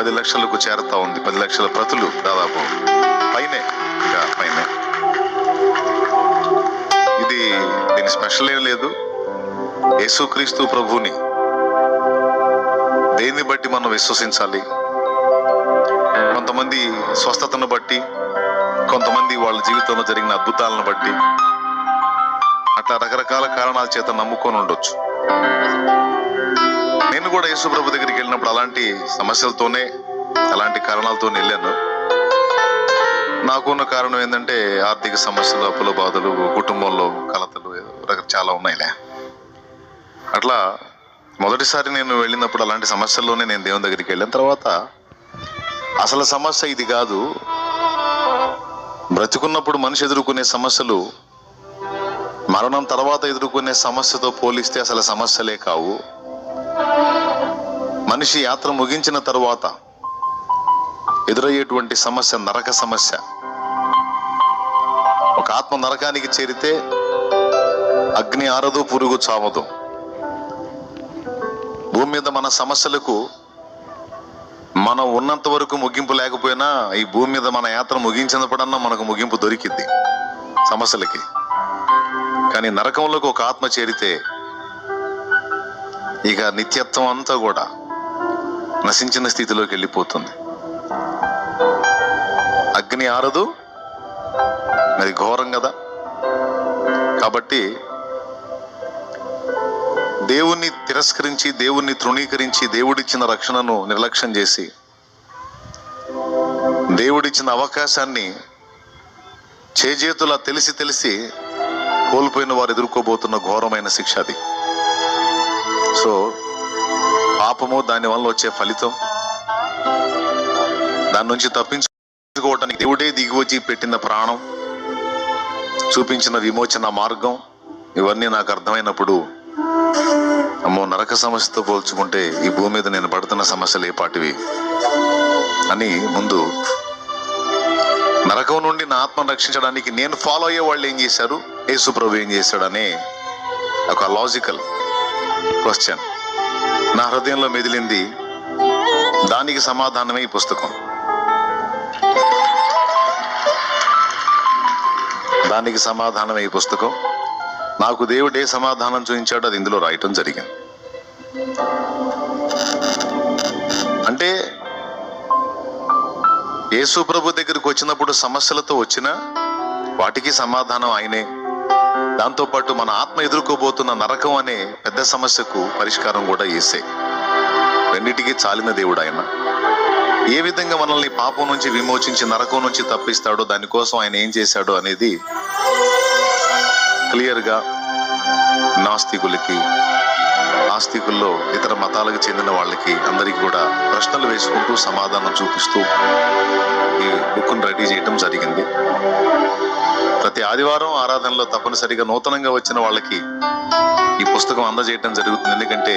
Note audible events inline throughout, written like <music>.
పది లక్షలకు చేరుతా ఉంది. పది లక్షల ప్రతులు దాదాపు. పైనే. ఇంకా పైనే. ఇది దీని స్పెషల్ ఏం లేదు. యేసుక్రీస్తు ప్రభువుని దేన్ని బట్టి మనం విశ్వసించాలి? కొంతమంది స్వస్థతను బట్టి కొంతమంది వాళ్ళ జీవితంలో జరిగిన అద్భుతాలను బట్టి అట్లా రకరకాల కారణాల చేత నమ్ముకొని ఉండొచ్చు. నేను కూడా యేసుప్రభు దగ్గరికి వెళ్ళినప్పుడు అలాంటి సమస్యలతోనే అలాంటి కారణాలతో వెళ్ళాను. నాకున్న కారణం ఏంటంటే ఆర్థిక సమస్యలు అప్పుల బాధలు కుటుంబంలో కలతలు చాలా ఉన్నాయిలే. అట్లా మొదటిసారి నేను వెళ్ళినప్పుడు అలాంటి సమస్యల్లోనే నేను దేవుని దగ్గరికి వెళ్ళిన తర్వాత అసలు సమస్య ఇది కాదు. బ్రతుకున్నప్పుడు మనిషి ఎదుర్కొనే సమస్యలు మరణం తర్వాత ఎదుర్కొనే సమస్యతో పోలిస్తే అసలు సమస్యలే కావు. మనిషి యాత్ర ముగించిన తరువాత ఎదురయ్యేటువంటి సమస్య నరక సమస్య. ఒక ఆత్మ నరకానికి చేరితే అగ్ని ఆరదు పురుగు చావదు. భూమి మీద మన సమస్యలకు మనం ఉన్నంత వరకు ముగింపు లేకపోయినా ఈ భూమి మీద మన యాత్ర ముగించినప్పుడన్నా మనకు ముగింపు దొరికింది సమస్యలకి. కానీ నరకంలోకి ఒక ఆత్మ చేరితే ఇక నిత్యత్వం అంతా కూడా నశించిన స్థితిలోకి వెళ్ళిపోతుంది. అగ్ని ఆరదు అది ఘోరం కదా? కాబట్టి దేవుణ్ణి తిరస్కరించి దేవుణ్ణి తృణీకరించి దేవుడిచ్చిన రక్షణను నిర్లక్ష్యం చేసి దేవుడిచ్చిన అవకాశాన్ని చేజేతులా తెలిసి తెలిసి కోల్పోయిన వారు ఎదుర్కోబోతున్న ఘోరమైన శిక్ష అది. సో పాపము దాని వల్ల వచ్చే ఫలితం. దాని నుంచి తప్పించుకోవటానికి దేవుడే దిగువచ్చి పెట్టిన ప్రాణం చూపించిన విమోచన మార్గం. ఇవన్నీ నాకు అర్థమైనప్పుడు అమ్మో నరక సమస్యతో పోల్చుకుంటే ఈ భూమి మీద నేను పడుతున్న సమస్యలు ఏ పాటివి? అని ముందు నరకం నుండి నా ఆత్మను రక్షించడానికి నేను ఫాలో అయ్యే వాళ్ళు ఏం చేశారు? యేసు ప్రభు ఏం చేశాడనే ఒక లాజికల్ క్వశ్చన్ నా హృదయంలో మెదిలింది దానికి సమాధానమే ఈ పుస్తకం. దానికి సమాధానమే ఈ పుస్తకం. నాకు దేవుడు ఏ సమాధానం చూపించాడో అది ఇందులో రాయటం జరిగింది. అంటే యేసు ప్రభు దగ్గరికి వచ్చినప్పుడు సమస్యలతో వచ్చినా వాటికి సమాధానం ఆయనే. దాంతోపాటు మన ఆత్మ ఎదుర్కోబోతున్న నరకం అనే పెద్ద సమస్యకు పరిష్కారం కూడా వేసే రెండిటికి చాలిన దేవుడు ఆయన. ఏ విధంగా మనల్ని పాపం నుంచి విమోచించి నరకం నుంచి తప్పిస్తాడో దానికోసం ఆయన ఏం చేశాడో అనేది క్లియర్గా నాస్తికులకి ఆస్తికుల్లో ఇతర మతాలకు చెందిన వాళ్ళకి అందరికీ కూడా ప్రశ్నలు వేసుకుంటూ సమాధానం చూపిస్తూ ఈ బుక్ను రెడీ చేయటం జరిగింది. ప్రతి ఆదివారం ఆరాధనలో తప్పనిసరిగా నూతనంగా వచ్చిన వాళ్ళకి ఈ పుస్తకం అందజేయటం జరుగుతుంది. ఎందుకంటే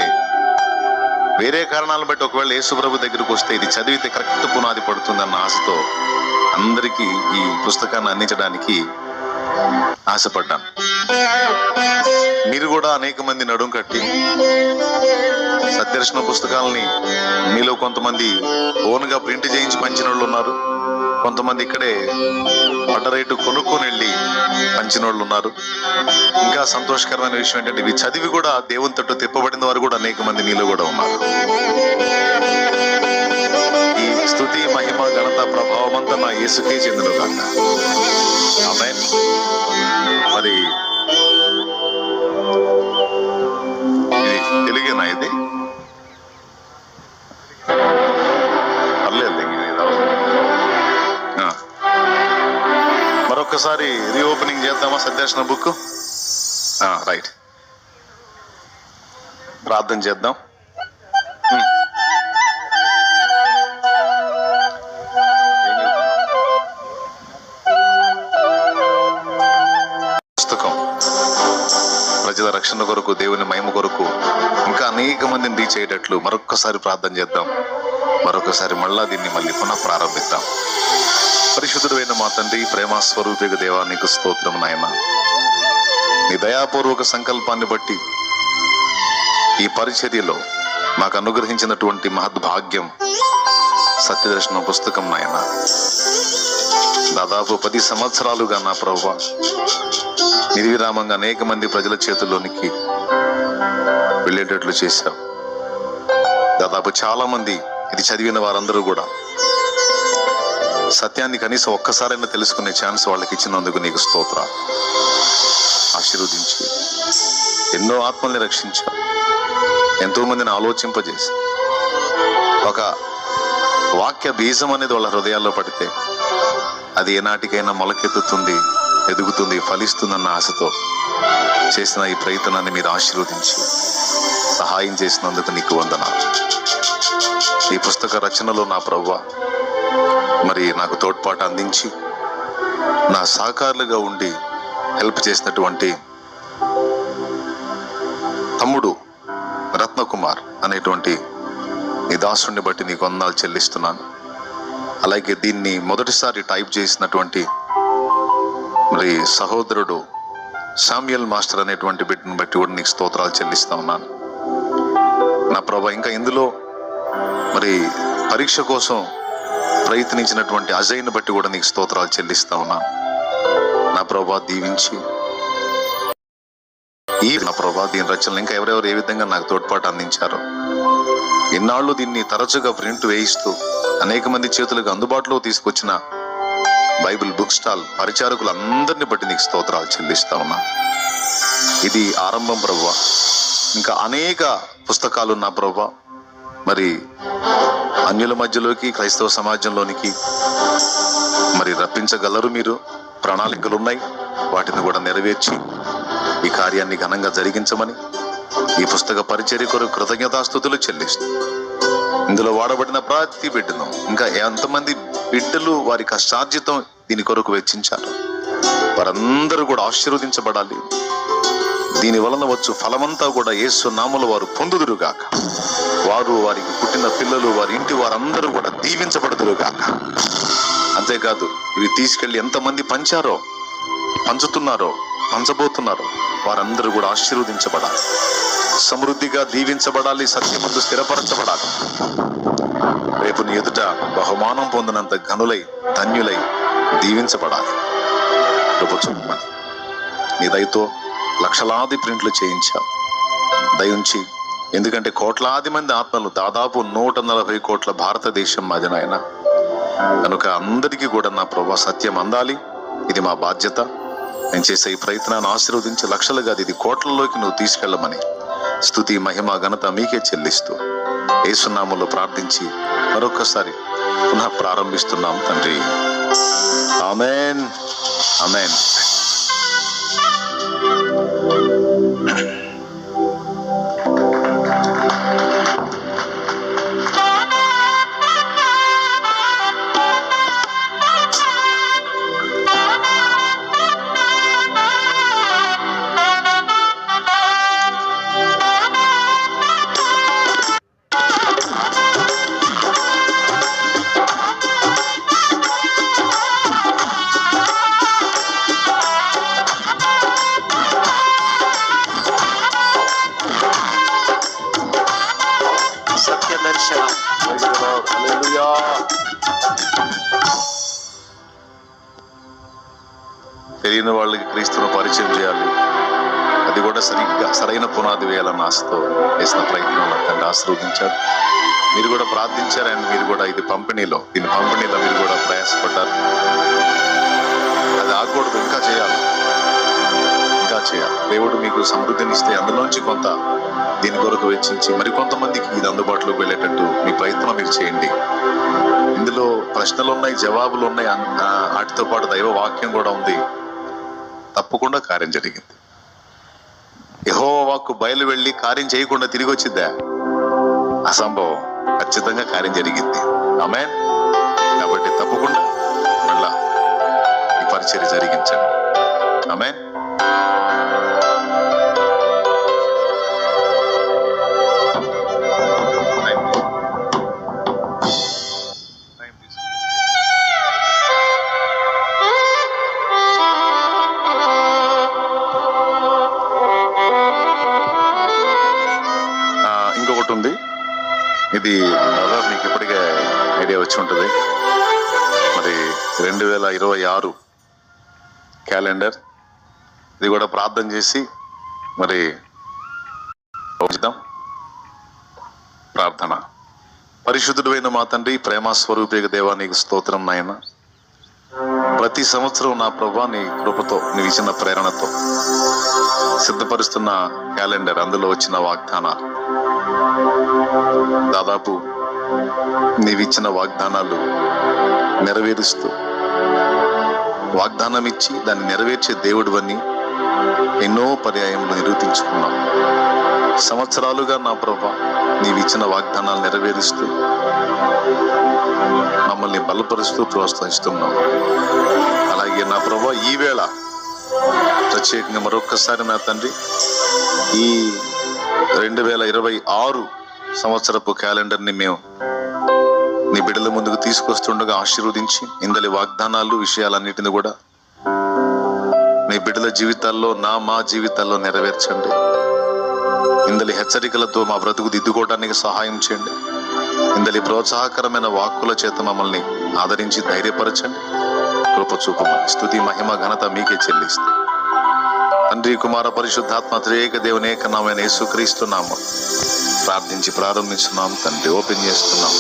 వేరే కారణాలను బట్టి ఒకవేళ యేసుప్రభు దగ్గరికి వస్తే ఇది చదివితే కరెక్ట్ పునాది పడుతుందన్న ఆశతో అందరికీ ఈ పుస్తకాన్ని అందించడానికి ఆశపడ్డాను. మీరు కూడా అనేక మంది నడుం కట్టి సత్యరచన పుస్తకాలని మీలో కొంతమంది ఓన్గా ప్రింట్ చేయించి పంచిన వాళ్ళు ఉన్నారు కొంతమంది ఇక్కడే పడ్డ రేటు కొనుక్కొని వెళ్ళి పంచిన వాళ్ళు ఉన్నారు. ఇంకా సంతోషకరమైన విషయం ఏంటంటే ఇవి చదివి కూడా దేవుని తట్టు తిప్పబడిన వారు కూడా అనేక మంది మీలో కూడా ఉన్నారు. ఈ స్థుతి మహిమ ఘనత ప్రభావం అంతా నా యేసుకే చెందిన కాక మరి ఇది తెలుగేనా ఇది? ఒక్కసారి రీఓపెనింగ్ చేద్దామా సత్యార్శన బుక్? రైట్. ప్రార్థన చేద్దాం. పుస్తకం. ప్రజల రక్షణ కొరకు దేవుని మహిమ కొరకు ఇంకా అనేక మందిని రీచ్ అయ్యేటట్లు మరొక్కసారి ప్రార్థన చేద్దాం. మరొకసారి మళ్ళా దీన్ని మళ్ళీ పునః ప్రారంభిద్దాం. పరిశుద్ధుడైన మా తండ్రి ప్రేమ దేవానికి దేవా నీకు స్తోత్రం నాయన. నీ దయాపూర్వక సంకల్పాన్ని బట్టి ఈ పరిచర్యలో మాకు అనుగ్రహించినటువంటి మహద్భాగ్యం సత్యదర్శనం పుస్తకం నాయన. దాదాపు పది సంవత్సరాలుగా నా ప్రభు నిర్విరామంగా అనేక మంది ప్రజల చేతుల్లోనికి వెళ్ళేటట్లు చేశాం దాదాపు చాలా మంది ఇది చదివిన వారందరూ కూడా సత్యాన్ని కనీసం ఒక్కసారైనా తెలుసుకునే ఛాన్స్ వాళ్ళకి ఇచ్చినందుకు నీకు స్తోత్ర. ఆశీర్వదించి. ఎన్నో ఆత్మల్ని రక్షించా. ఎంతో మందిని ఆలోచింపజేసి. ఒక వాక్య బీజం అనేది వాళ్ళ హృదయాల్లో పడితే అది ఏనాటికైనా మొలకెత్తుతుంది ఎదుగుతుంది ఫలిస్తుందన్న ఆశతో చేసిన ఈ ప్రయత్నాన్ని మీరు ఆశీర్వదించి. సహాయం చేసినందుకు నీకు వందనాలు. ఈ పుస్తక రచనలో నా ప్రవ్వ. మరి నాకు తోడ్పాటు అందించి నా సహకారులుగా ఉండి హెల్ప్ చేసినటువంటి తమ్ముడు రత్నకుమార్ అనేటువంటి ఈ దాసుని బట్టి నీకు వందాలు చెల్లిస్తున్నాను. అలాగే దీన్ని మొదటిసారి టైప్ చేసినటువంటి మరి సహోదరుడు సామ్యల్ మాస్టర్ అనేటువంటి బిడ్డను బట్టి కూడా నీకు స్తోత్రాలు చెల్లిస్తా ఉన్నాను. నా ప్రభా ఇంకా ఇందులో మరి పరీక్ష కోసం ప్రయత్నించినటువంటి అజయ్ని బట్టి కూడా నీకు స్తోత్రాలు చెల్లిస్తా ఉన్నాను నా ప్రభా దీవించి. ఈ నా ప్రభా దీని రచనలు ఇంకా ఎవరెవరు ఏ విధంగా నాకు తోడ్పాటు అందించారు. ఇన్నాళ్ళు దీన్ని తరచుగా ప్రింట్ వేయిస్తూ అనేక మంది చేతులకు అందుబాటులో తీసుకొచ్చిన బైబిల్ బుక్ స్టాల్ పరిచారకులందరిని బట్టి నీకు స్తోత్రాలు చెల్లిస్తా ఉన్నా. ఇది ఆరంభం ప్రభు. ఇంకా అనేక పుస్తకాలు నా ప్రభా. మరి అన్యుల మధ్యలోకి క్రైస్తవ సమాజంలోనికి మరి రప్పించగలరు మీరు? ప్రణాళికలు ఉన్నాయి వాటిని కూడా నెరవేర్చి ఈ కార్యాన్ని ఘనంగా జరిగించమని ఈ పుస్తక పరిచర్య కొరకు కృతజ్ఞతాస్థుతులు చెల్లిస్తూ ఇందులో వాడబడిన ప్రతి బిడ్డను ఇంకా ఎంతమంది బిడ్డలు వారి కష్టార్జితం దీని కొరకు వెచ్చించారు? వారందరూ కూడా ఆశీర్వదించబడాలి. దీని వలన వచ్చు ఫలమంతా కూడా యేసు నామలు వారు పొందుదురుగాక. వారు వారికి పుట్టిన పిల్లలు వారి ఇంటి వారందరూ కూడా దీవించబడదురుగాక. అంతేకాదు ఇవి తీసుకెళ్ళి ఎంతమంది పంచారో పంచుతున్నారో పంచబోతున్నారో వారందరూ కూడా ఆశీర్వదించబడాలి. సమృద్ధిగా దీవించబడాలి సత్యమందు స్థిరపరచబడాలి. రేపు నీ ఎదుట బహుమానం పొందినంత ఘనులై ధన్యులై దీవించబడాలి. నీ దయతో లక్షలాది ప్రింట్లు చేయించావు. దయుంచి ఎందుకంటే కోట్లాది మంది ఆత్మలు దాదాపు నూట నలభై కోట్ల భారతదేశం మాది నాయన. కనుక అందరికీ కూడా నా ప్రభా సత్యం అందాలి. ఇది మా బాధ్యత. నేను చేసే ఈ ప్రయత్నాన్ని ఆశీర్వదించి లక్షలుగా ఇది కోట్లలోకి నువ్వు తీసుకెళ్ళమని స్థుతి మహిమ ఘనత మీకే చెల్లిస్తూ ఏసునామంలో ప్రార్థించి మరొకసారి పునః ప్రారంభిస్తున్నాం తండ్రి. ఆమెన్. ఆమెన్. Thank you. సరిగ్గా సరైన పునాది వేయాలన్న ఆశతో చేసిన ప్రయత్నంలో తండ్రి ఆశీర్వదించారు మీరు కూడా ప్రార్థించారు అండ్ మీరు కూడా ఇది పంపిణీలో దీని పంపిణీలో మీరు కూడా ప్రయాసపడ్డారు. అది ఆగకూడదు ఇంకా చేయాలి. ఇంకా చేయాలి. దేవుడు మీకు సమృద్ధినిస్తే అందులోంచి కొంత దీని కొరకు వెచ్చించి మరికొంతమందికి ఇది అందుబాటులోకి వెళ్ళేటట్టు మీ ప్రయత్నం మీరు చేయండి. ఇందులో ప్రశ్నలు ఉన్నాయి జవాబులు ఉన్నాయి వాటితో పాటు దైవ వాక్యం కూడా ఉంది. తప్పకుండా కార్యం జరిగింది. యహోవాకు బయలు వెళ్ళి కార్యం చేయకుండా తిరిగి వచ్చిందా? అసంభవం. ఖచ్చితంగా కార్యం జరిగింది. ఆమె కాబట్టి తప్పకుండా మళ్ళా ఈ పరిచర్య జరిగించండి. ఆమె ఇరవై ఆరు క్యాలెండర్. ఇది కూడా ప్రార్థన చేసి మరి ఉంచుదాం ప్రార్థన. పరిశుద్ధుడైన మా తండ్రి ప్రేమస్వరూపిక దేవానికి స్తోత్రం నాయన. ప్రతి సంవత్సరం నా ప్రభా నీ కృపతో నీవు ఇచ్చిన ప్రేరణతో సిద్ధపరుస్తున్న క్యాలెండర్. అందులో వచ్చిన వాగ్దానాలు. దాదాపు నీవిచ్చిన వాగ్దానాలు నెరవేరుస్తూ వాగ్దానం ఇచ్చి దాన్ని నెరవేర్చే దేవుడు అని ఎన్నో పర్యాయములు నిరూపించుకున్నాం. సంవత్సరాలుగా నా ప్రభా నీవిచ్చిన వాగ్దానాలు నెరవేరుస్తూ మమ్మల్ని బలపరుస్తూ ప్రోత్సహిస్తున్నాం అలాగే నా ప్రభా ఈవేళ ప్రత్యేకంగా మరొక్కసారి నా తండ్రి ఈ రెండు వేల ఇరవై ఆరు సంవత్సరపు క్యాలెండర్ని మేము నీ బిడ్డల ముందుకు తీసుకొస్తుండగా ఆశీర్వదించి ఇందలి వాగ్దానాలు విషయాలన్నిటిని కూడా నీ బిడ్డల జీవితాల్లో నా మా జీవితాల్లో నెరవేర్చండి. ఇందలి హెచ్చరికలతో మా బ్రతుకు దిద్దుకోవడానికి సహాయం చేయండి. ఇందలి ప్రోత్సాహకరమైన వాక్కుల చేత మమ్మల్ని ఆదరించి ధైర్యపరచండి. కృప చూపమని స్థుతి మహిమ ఘనత మీకే చెల్లిస్తే. తండ్రి కుమార పరిశుద్ధాత్మ త్రియేక దేవుని ఏకనామైన యేసుక్రీస్తున్నాము ప్రార్థించి ప్రారంభిస్తున్నాం. తండ్రి ఓపెన్ చేస్తున్నాం.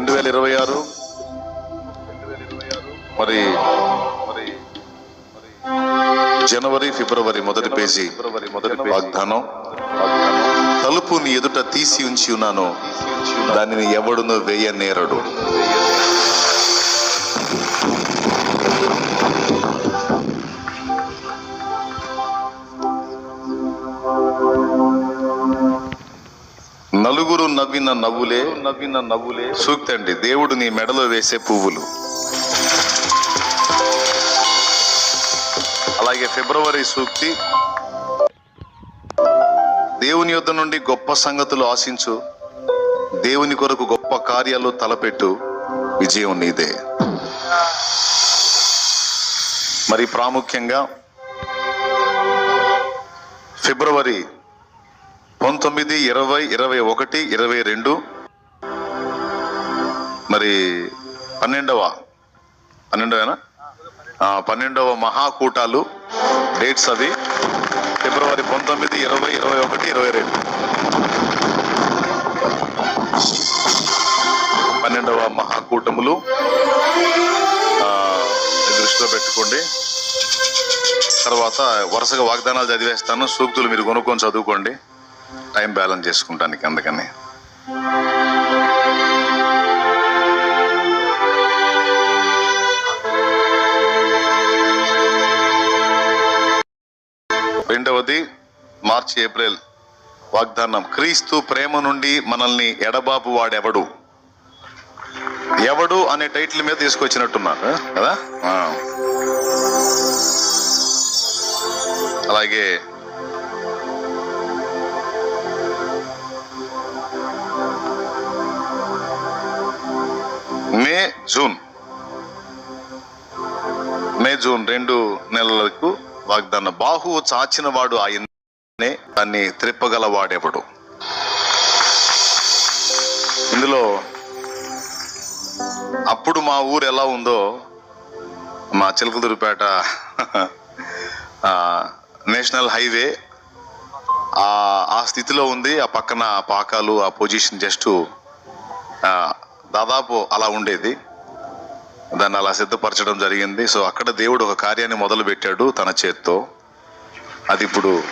రెండు వేల ఇరవై ఆరు. మరి మరి జనవరి ఫిబ్రవరి మొదటి పేజీ మొదటి వాగ్దానం. తలుపు నీ ఎదుట తీసి ఉంచి ఉన్నాను. దానిని ఎవడును వేయ నేరడు నవ్విన నవ్వులే నవ్విన నవ్వులే. సూక్తి అండి దేవుడు నీ మెడలో వేసే పువ్వులు. అలాగే ఫిబ్రవరి సూక్తి. దేవుని యొద్ నుండి గొప్ప సంగతులు ఆశించు. దేవుని కొరకు గొప్ప కార్యాలు తలపెట్టు. విజయం నీదే. మరి ప్రాముఖ్యంగా ఫిబ్రవరి పంతొమ్మిది ఇరవై ఇరవై ఒకటి ఇరవై రెండు. మరి పన్నెండవ పన్నెండవేనా? పన్నెండవ మహాకూటాలు డేట్స్ అవి. ఫిబ్రవరి పంతొమ్మిది ఇరవై ఇరవై ఒకటి ఇరవై రెండు. పన్నెండవ మహాకూటములు. దృష్టిలో పెట్టుకోండి. తర్వాత వరుసగా వాగ్దానాలు చదివేస్తాను. సూక్తులు మీరు కొనుక్కొని చదువుకోండి. టైం బ్యాలెన్స్ చేసుకుంటానికి అందుకని. రెండవది మార్చి ఏప్రిల్ వాగ్దానం. క్రీస్తు ప్రేమ నుండి మనల్ని ఎడబాబు వాడెవడు? ఎవడు అనే టైటిల్ మీద తీసుకొచ్చినట్టున్నారు కదా? అలాగే మే జూన్. మే జూన్ రెండు నెలలకు వాగ్దాన బాహువు చాచిన వాడు ఆయనే దాన్ని త్రిప్పగలవాడెవడు? ఇందులో అప్పుడు మా ఊరు ఎలా ఉందో మా చిలకలూరుపేట నేషనల్ హైవే ఆ స్థితిలో ఉంది. ఆ పక్కన పాకాలు ఆ పొజిషన్ జస్ట్ దాదాపు అలా ఉండేది. దాన్ని అలా సిద్ధపరచడం జరిగింది. సో అక్కడ దేవుడు ఒక కార్యాన్ని మొదలు పెట్టాడు తన చేత్తో. అది ఇప్పుడు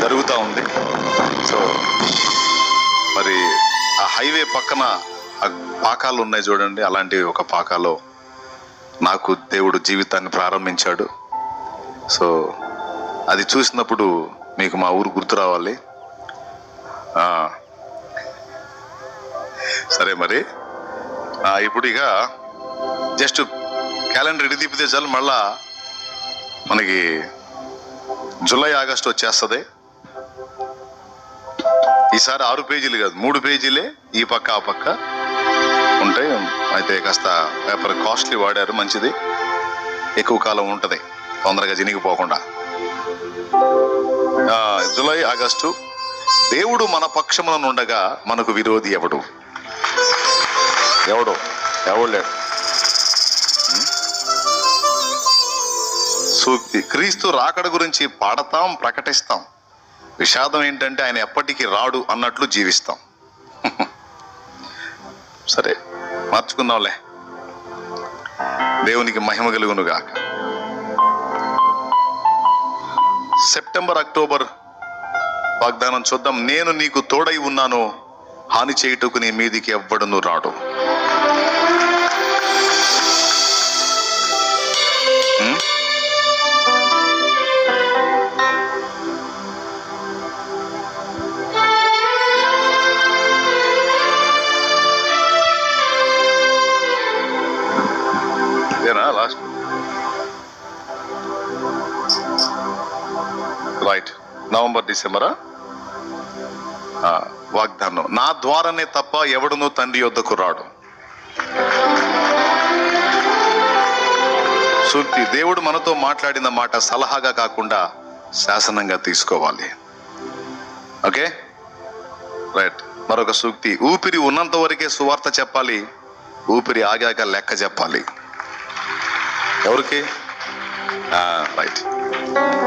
జరుగుతూ ఉంది. సో మరి ఆ హైవే పక్కన ఆ పాకాలు ఉన్నాయి చూడండి. అలాంటి ఒక పాకాలో నాకు దేవుడు జీవితాన్ని ప్రారంభించాడు. సో అది చూసినప్పుడు మీకు మా ఊరు గుర్తు రావాలి. సరే మరి. ఇప్పుడు ఇక జస్ట్ క్యాలెండర్ ఇడి తిప్పితే చాలు మళ్ళా మనకి జూలై ఆగస్ట్ వచ్చేస్తుంది. ఈసారి ఆరు పేజీలు కాదు మూడు పేజీలే ఈ పక్క ఆ పక్క ఉంటాయి. అయితే కాస్త పేపర్ కాస్ట్లీ వాడారు మంచిది. ఎక్కువ కాలం ఉంటుంది తొందరగా చినిగిపోకుండా. జూలై ఆగస్టు దేవుడు మన పక్షమున ఉండగా మనకు విరోధి ఎవడు? ఎవడు? ఎవడు లేడు? సూక్తి క్రీస్తు రాకడ గురించి పాడతాం ప్రకటిస్తాం. విషాదం ఏంటంటే ఆయన ఎప్పటికీ రాడు అన్నట్లు జీవిస్తాం. <laughs> సరే మార్చుకుందాంలే. దేవునికి మహిమ కలుగును గాక. సెప్టెంబర్ అక్టోబర్ వాగ్దానం చూద్దాం. నేను నీకు తోడై ఉన్నాను. హాని చేయుటకు నీ మీదికి ఎవ్వడను రాడు. ఇదేనా లాస్ట్ రైట్ నవంబర్ డిసెంబరా వాగ్దానం. నా ద్వారానే తప్ప ఎవడునూ తండ్రి యొద్దకు రాడు. సూక్తి దేవుడు మనతో మాట్లాడిన మాట సలహాగా కాకుండా శాసనంగా తీసుకోవాలి. ఓకే? రైట్. మరొక సూక్తి ఊపిరి ఉన్నంత వరకే సువార్త చెప్పాలి ఊపిరి ఆగాక లెక్క చెప్పాలి. ఎవరికి? రైట్.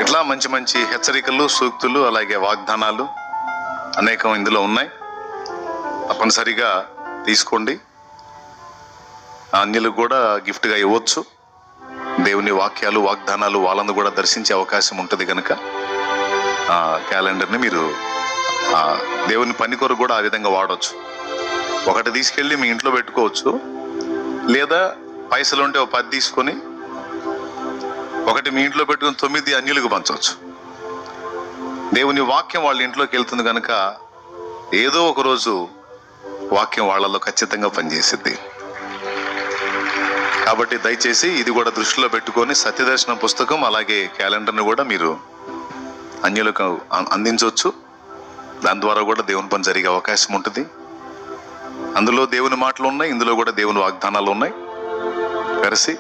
ఇట్లా మంచి మంచి హెచ్చరికలు సూక్తులు అలాగే వాగ్దానాలు అనేకం ఇందులో ఉన్నాయి. తప్పనిసరిగా తీసుకోండి. అన్యులకు కూడా గిఫ్ట్గా ఇవ్వచ్చు. దేవుని వాక్యాలు వాగ్దానాలు వాళ్ళను కూడా దర్శించే అవకాశం ఉంటుంది కనుక ఆ క్యాలెండర్ని మీరు దేవుని పని కొరకు కూడా ఆ విధంగా వాడవచ్చు ఒకటి తీసుకెళ్ళి మీ ఇంట్లో పెట్టుకోవచ్చు. లేదా పైసలు ఉంటే ఒక పది తీసుకొని ఒకటి మీ ఇంట్లో పెట్టుకుని తొమ్మిది అన్యులకు పంచవచ్చు. దేవుని వాక్యం వాళ్ళ ఇంట్లోకి వెళ్తుంది కనుక ఏదో ఒకరోజు వాక్యం వాళ్ళలో ఖచ్చితంగా పనిచేసింది కాబట్టి దయచేసి ఇది కూడా దృష్టిలో పెట్టుకొని సత్యదర్శన పుస్తకం అలాగే క్యాలెండర్ని కూడా మీరు అన్యులకు అందించవచ్చు. దాని ద్వారా కూడా దేవుని పని జరిగే అవకాశం ఉంటుంది. అందులో దేవుని మాటలు ఉన్నాయి ఇందులో కూడా దేవుని వాగ్దానాలు ఉన్నాయి. కలిసి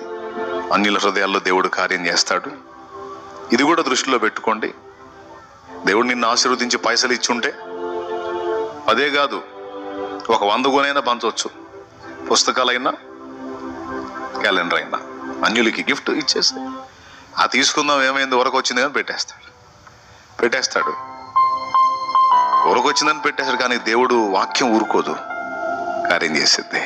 అన్యుల హృదయాల్లో దేవుడు కార్యం చేస్తాడు. ఇది కూడా దృష్టిలో పెట్టుకోండి. దేవుడు నిన్ను ఆశీర్వదించి పైసలు ఇచ్చుంటే? అదే కాదు ఒక వంద గునైనా పంచవచ్చు. పుస్తకాలైనా క్యాలెండర్ అయినా అన్యులకి గిఫ్ట్ ఇచ్చేసి ఆ తీసుకుందాం ఏమైంది వరకు వచ్చింది కానీ పెట్టేస్తాడు. పెట్టేస్తాడు. వరకు వచ్చిందని పెట్టేస్తాడు కానీ దేవుడు వాక్యం ఊరుకోదు. కార్యం చేసిద్ది